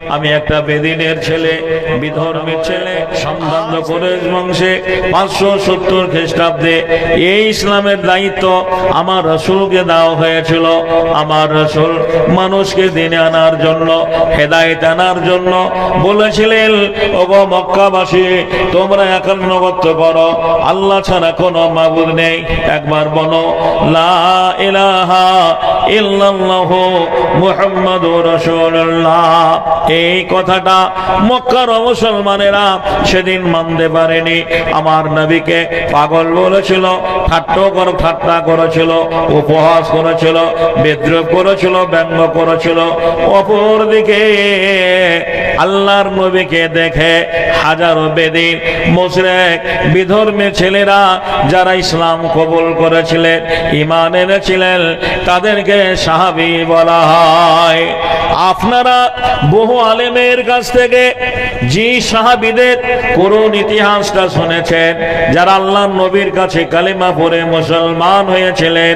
আমি একটা বেদিনের ছেলে, বিধর্মের ছেলে সন্তান করে বংশে পাঁচশো সত্তর খ্রিস্টাব্দে। এই ইসলামের দায়িত্ব আমার রসুলকে দেওয়া হয়েছিল। আমার রসুল মানুষকে দিনে আনার জন্য, হেদায়ত আনার জন্য বলেছিলেন, ওগো মক্কাবাসী, তোমরা একান্নগত্য করো। আল্লাহ ছাড়া কোনো মাবুদ নেই। একবার বলো, লা ইলাহা ইল্লাল্লাহু মুহাম্মাদুর রাসূলুল্লাহ। এই কথাটা মক্কার মুসলমানেরা সেদিন মানতে পারেনি। আমার নবীকে পাগল বলেছিল, ঠাট্ট কর, ঠাট্টা করেছিল, উপহাস করেছিল, বিদ্রোহ করেছিল, ব্যঙ্গ করেছিল। অপর দিকে আল্লাহর নবীকে দেখে হাজারো বেদিন মুশরেক বিধর্মী ছেলেরা যারা ইসলাম কবুল করেছিলেন ইমান এনেছিলেন, তাদেরকে সাহাবি বলা হয়। আপনারা বহু আলেমের কাছ থেকে যে সাহাবিদের করুণ ইতিহাসটা শুনেছেন, যারা আল্লাহ নবীর কাছে কালিমা পড়ে মুসলমান হয়েছিলেন।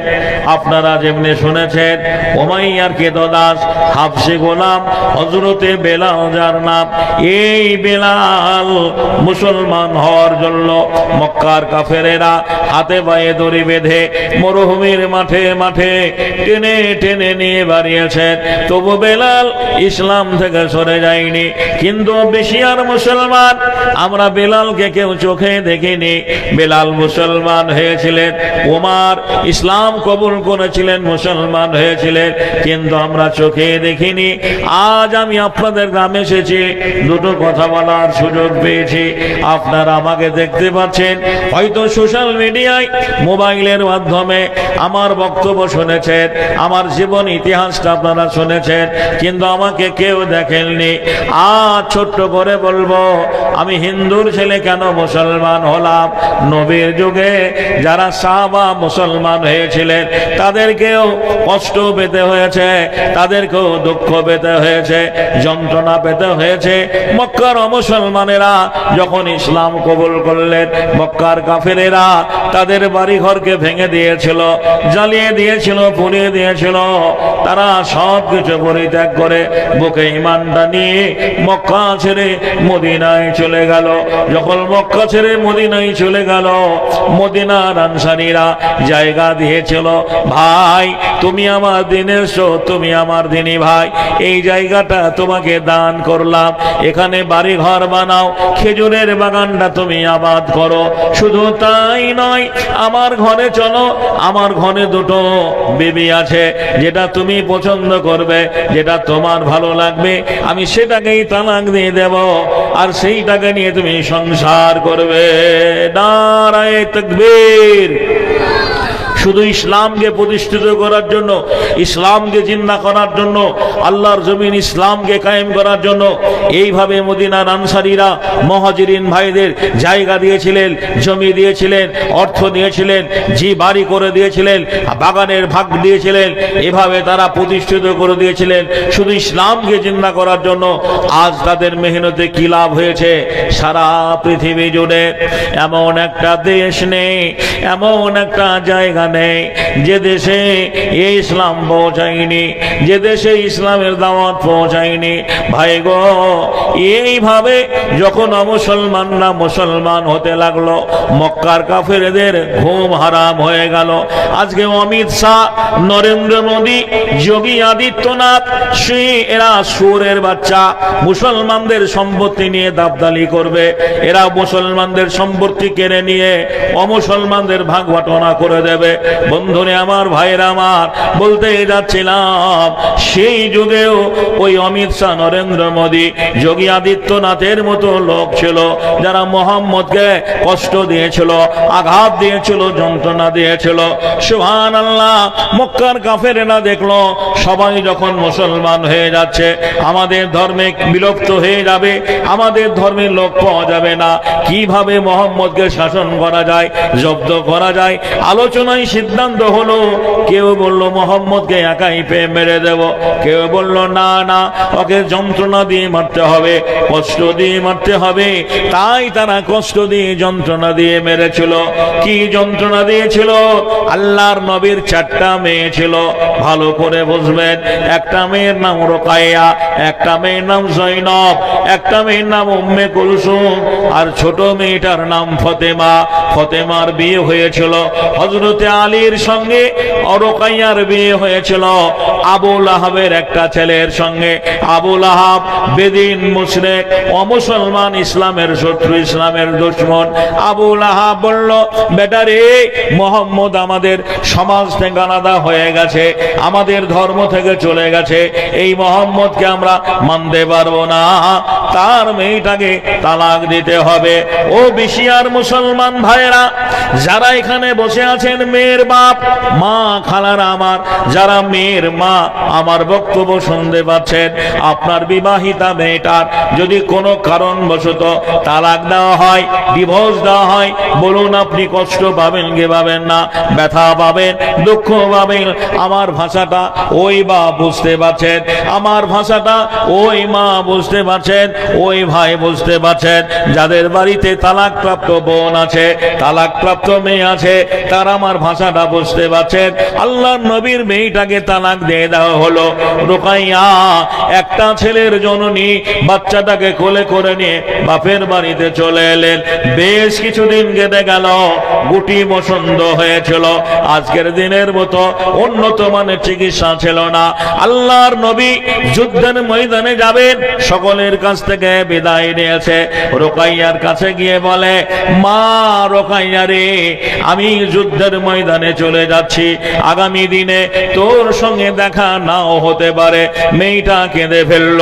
আপনারা যেমনি শুনেছেন ওমাইয়ার কেদদাস, হাফসে গোলাম হজরতে বেলাল যার নাম, এই বেলাল মুসলমান হওয়ার জন্য মক্কার কাফেরেরা হাতে পায়ে দড়ি বেঁধে মরুভূমির মাঠে মাঠে টেনে টেনে নিয়ে বাড়িয়েছেন। তবু বেলাল ইসলাম থেকে সরে যায়নি। কিন্তু বেশি আর মুসলমান, আমরা বেলালকে কেউ চোখে দেখিনি। বেলাল মুসলমান হয়েছিলেন ওমার ইসলাম কবুল করেছিলেন, মুসলমান হয়েছিলেন, কিন্তু আমরা চোখে দেখিনি। আজ আমি আপনাদের গ্রামে এসেছি, দুটো কথা বলার সুযোগ পেয়েছি। আপনারা আমাকে দেখতে পাচ্ছেন, হয়তো সোশ্যাল মিডিয়ায়, মোবাইলের মাধ্যমে আমার বক্তব্য শুনেছেন, আমার জীবন ইতিহাসটা আপনারা শুনেছেন, কিন্তু আমাকে কেউ দেখেননি আজ ছোট্ট করে বলব, আমি হিন্দুর ছেলে কেন মুসলমান হলাম? নবীর যুগে যারা সাহাবা মুসলমান হয়েছিলেন, তাদেরকেও কষ্ট পেতে হয়েছে, তাদেরকেও দুঃখ পেতে হয়েছে, যন্ত্রণা পেতে হয়েছে। মক্কার মুসলমানেরা যখন ইসলাম কবুল করলেন, মক্কার কাফেরেরা তাদের বাড়ি ঘরকে ভেঙে দিয়েছিল, জ্বালিয়ে দিয়েছিল, পুড়িয়ে দিয়েছিল। তারা সব কিছু পরিত্যাগ করে বুকে ইমানটা নিয়ে মক্কা ছেড়ে মদিনায় চলে গেল। যখন মক্কা ছেড়ে মদিনায় চলে গেল, মদিনার আনসারীরা জায়গা দিয়েছিল, ভাই, তুমি আমার দিনের তুমি আমার দিনী ভাই। এই জায়গাটা তোমাকে দান করলাম। এখানে বাড়ি ঘর বানাও, খেজুরের বাগানটা তুমি আবাদ করো। শুধু তাই নয়, আমার ঘরে চলো, আমার ঘরে দুটো বেবি আছে, যেটা তুমি পছন্দ করবে, যেটা তোমার ভালো লাগবে। আমি সেটাকেই তালাক দিয়ে দেব আর সেই টাকা নিয়ে তুমি সংসার করবে। নারায় তকবীর। শুধু ইসলামকে প্রতিষ্ঠিত করার জন্য, ইসলামকে জিন্দা করার জন্য, আল্লাহর জমিন ইসলামকে কায়েম করার জন্য, এইভাবে মদিনার আনসারীরা, মহাজিরিন ভাইদের জায়গা দিয়েছিলেন, জমি দিয়েছিলেন, অর্থ দিয়েছিলেন, জি বাড়ি করে দিয়েছিলেন, বাগানের ভাগ দিয়েছিলেন, এভাবে তারা প্রতিষ্ঠিত করে দিয়েছিলেন। শুধু ইসলামকে জিন্দা করার জন্য, আজ তাদের মেহনতে কি লাভ হয়েছে? সারা পৃথিবী জুড়ে এমন একটা দেশ নেই, এমন একটা জায়গা নেই। যে দেশে এই ইসলাম পৌঁছায়নি, যে দেশে ইসলামের দাওয়াত পৌঁছায়নি, ভাই গো, এইভাবে যখন অমুসলমানরা মুসলমান হতে লাগল, মক্কার কাফেরদের ঘুম হারাম হয়ে গেল। আজকে অমিত শাহ, নরেন্দ্র মোদী, যোগী আদিত্যনাথ শ্রী এরা সুরের বাচ্চা, মুসলমানদের সম্পত্তি নিয়ে দাবদালি করবে। এরা মুসলমানদের সম্পত্তি কেড়ে নিয়ে অমুসলমানদের ভাগ বাটনা করে দেবে। বন্ধুরে, আমার ভাইয়ের আমার বলতে যাচ্ছিলাম, সেই যুগেও ওই অমিত শাহ, নরেন্দ্র মোদী, যোগী আদিত্যনাথের মতো লোক ছিল, যারা মোহাম্মদকে কষ্ট দিয়েছিল, আঘাত দিয়েছিল, যন্ত্রণা দিয়েছিল। সুহান আল্লাহ মক্কার কাফেরেরা দেখল, সবাই যখন মুসলমান হয়ে যাচ্ছে, আমাদের ধর্মে বিলুপ্ত হয়ে যাবে, আমাদের ধর্মের লোক পাওয়া যাবে না। কীভাবে মোহাম্মদকে শাসন করা যায়, জব্দ করা যায়, আলোচনায় সিদ্ধান্ত হলো, কেউ বলল, মোহাম্মদকে একাই পেয়ে মেরে দেব। কেউ বলল, না না, ওকে যন্ত্রণা দিয়ে মারতে হবে, কষ্ট দিয়ে মারতে হবে। তাই তারা কষ্ট দিয়ে যন্ত্রণা দিয়ে মেরেছিল। কি যন্ত্রণা দিয়েছিল? আল্লাহর নবীর চারটা মেয়ে ছিল। ভালো করে বুঝবেন, একটা মেয়ের নাম রোকাইয়া, একটা মেয়ের নাম জৈনব, একটা মেয়ের নাম উম্মে কুলসুম, আর ছোট মেয়েটার নাম ফতেমা। ফতেমার বিয়ে হয়েছিল। হজরতে আলীর সঙ্গে অরকাইয়ার বিয়ে হয়েছিল। আবুল আহাবের একটা ছেলের সঙ্গে। আবুল আহাব বেদিন মুশরেক, অমুসলমান ইসলামের শত্রু, ইসলামের দুশ্মন। আবুল আহাব বলল, বেটা রে, মোহাম্মদ আমাদের সমাজ থেকে আলাদা হয়ে গেছে। আমাদের ধর্ম থেকে চলে গেছে। এই মোহাম্মদকে আমরা মানতে পারব না। তার মেয়েটাকে তালাক দিতে হবে। ও বিশিয়ার মুসলমান ভাইরা যারা এখানে বসে আছেন মেয়ের বাপ, মা খালারা আমার, যারা মেয়ের মা, আমার বক্তব্য শুনতে পাচ্ছেন, আপনার বিবাহিতা মেয়েটার যদি কোনো কারণবশত তালাক দেওয়া হয় ডিভোর্স দেওয়া হয়, বলুন আপনি কষ্ট পাবেন কে পাবেন না, ব্যথা পাবেন, দুঃখ পাবেন, আমার ভাষাটা ওই বা বুঝতে পারছেন, আমার ভাষাটা ওই মা বুঝতে পারছেন, ওই ভাই বুঝতে পারছেন, যাদের বাড়িতে তালাকপ্রাপ্ত বোন আছে, তালাকপ্রাপ্ত মেয়ে আছে, তারা আমার ভাষাটা বুঝতে পারছেন? আল্লাহ নবীর মেয়েটাকে তালাক দিয়ে দেওয়া হলো। রোকাইয়া, একটা ছেলের জননী বাচ্চাটাকে কোলে করে নিয়ে বাপের বাড়িতে চলে এলেন। বেশ কিছুদিন কেটে গেল, গুটি বসন্ত হয়েছিল। আজকের দিনের মতো উন্নত মানের চিকিৎসা ছিল না। আল্লাহর নবী যুদ্ধের ময়দানে যাবেন, সকলের কাছ থেকে বিদায় নিয়েছে। রোকাইয়ার কাছে গিয়ে বলে, মা রোকাইয়া রে, আমি যুদ্ধের ময়দানে চলে যাচ্ছি। আগামী দিনে তোর সঙ্গে দেখা নাও হতে পারে। মেয়েটা কেঁদে ফেলল,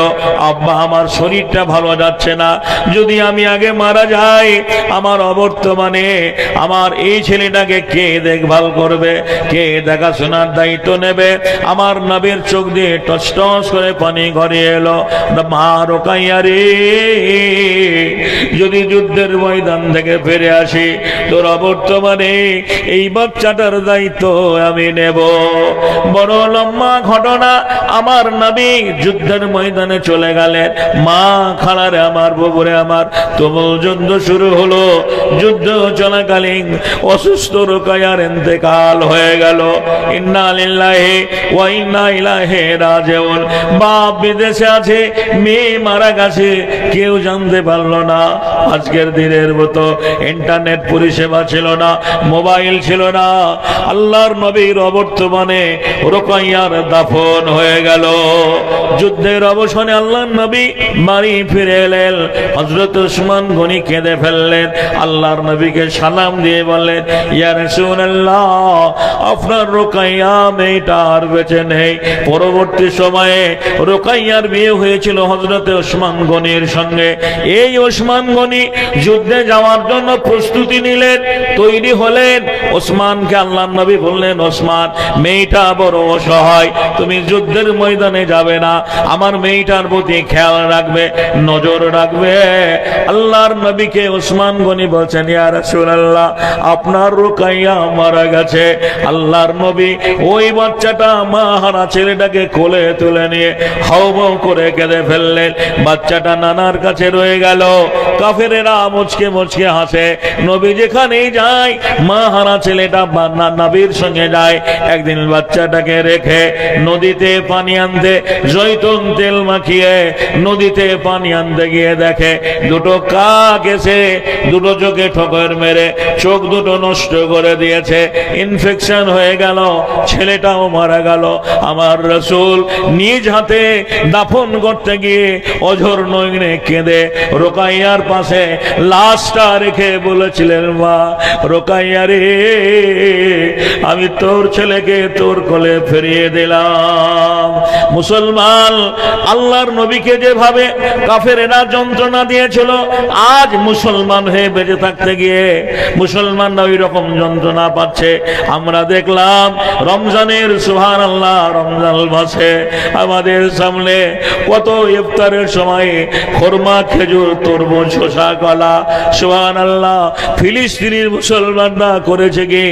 আব্বা, আমার শরীরটা ভালো যাচ্ছে না। যদি আমি আগে মারা যাই, আমার অবর্তমানে আমার এই ছেলেটাকে কে দেখভাল করবে? কে দেখাশোনার দায়িত্ব নেবে? আমার নবীর চোখ দিয়ে টস টস করে পানি ঘরে এলো মা রোকাইয়া রে, যদি যুদ্ধের ময়দান থেকে ফিরে আসি, তোর অবর্তমানে এই বাচ্চাটার দায়িত্ব আমি নেব। বড় লম্বা ঘটনা, আমার নবী যুদ্ধের ময়দানে চলে গেলেন। মা খালারে আমার ববুরে আমার, তুমুল যুদ্ধ শুরু হলো। যুদ্ধ চলাকালীন অসুস্থ রোকায়ার এতেকাল হয়ে গেল। ইন্না লিল্লাহি ওয়া ইন্না ইলাইহি রাজিউন। বাপ বিদেশে আছে, মেয়ে মারা গেছে, কেউ জানতে পারল না। আজকের দিনের মতো ইন্টারনেট পরিষেবা ছিল না, মোবাইল ছিল না। আল্লাহর নবীর অবর্তমানে রোকাইয়ার দাফন হয়ে গেল। যুদ্ধের অবসানে আল্লাহর নবী বাড়ি ফিরে এলেন। হজরত উসমান গনি কেঁদে ফেললেন। আল্লাহর নবীকে সালাম দিয়ে বললেন, ইয়া রাসূলুল্লাহ, আপনার রোকাইয়া মেয়েটা আর বেঁচে নেই। পরবর্তী সময়ে রোকাইয়ার বিয়ে হয়েছিল হজরত ওসমান গনির সঙ্গে। এই ওসমান গনি যুদ্ধে যাওয়ার জন্য প্রস্তুতি নিলেন, তৈরি হলেন। ওসমানকে আল্লাহ নবী বললেন, ওসমান, মেয়েটা বড় অসহায়, তুমি যুদ্ধের ময়দানে যাবে না। আমার মেয়েটার প্রতি খেয়াল রাখবে, নজর রাখবে। আল্লাহর নবীকে ওসমান গনি বলছেন, ইয়া রাসূলুল্লাহ, আপনার রুকাইয়া মারা গেছে। আল্লাহর নবী ওই বাচ্চাটা মা হারা ছেলেটাকে কোলে তুলে নিয়ে হাউ মাউ করে কেঁদে ফেললেন। বাচ্চাটা নানার কাছে রয়ে গেল। কাফেরেরা মুচকে মুচকে হাসে, নবী যেখানেই যায় মা হারা ছেলেটা বা- না- নবীর সঙ্গে যায়। একদিন বাচ্চাটাকে রেখে নদীতে পানি আনতে জৈতুন তেল মাখিয়ে নদীতে পানি আনতে গিয়ে দেখে দুটো কাক এসে দুটো চোখে ঠোকর মেরে চোখ দুটো নষ্ট করে দিয়েছে। ইনফেকশন হয়ে গেল, ছেলেটাও মারা গেল। আমার রসুল নিজ হাতে দাফন করতে গিয়ে অঝর নইনে কেঁদে রোকাইয়ার পাশে লাশটা রেখে বলেছিলেন, মা, রোকাইয়া রে আমি তোর ছেলেকে তোর কোলে ফিরিয়ে দিলাম। মুসলমান, আল্লাহর নবীকে যেভাবে কাফেরেরা যন্ত্রণা দিয়েছিল, আজ মুসলমান হয়ে বেঁচে থাকতে গিয়ে মুসলমানরা ওই রকম যন্ত্রণা পাচ্ছে। আমরা দেখলাম রমজানের সুহান আল্লাহ রমজান মাসে আমাদের সামনে কত ইফতারের সময় খোরমা, খেজুর, তরমুজ শশা কলা সুহান আল্লাহ ফিলিস্তিনির মুসলমানরা করেছে কি?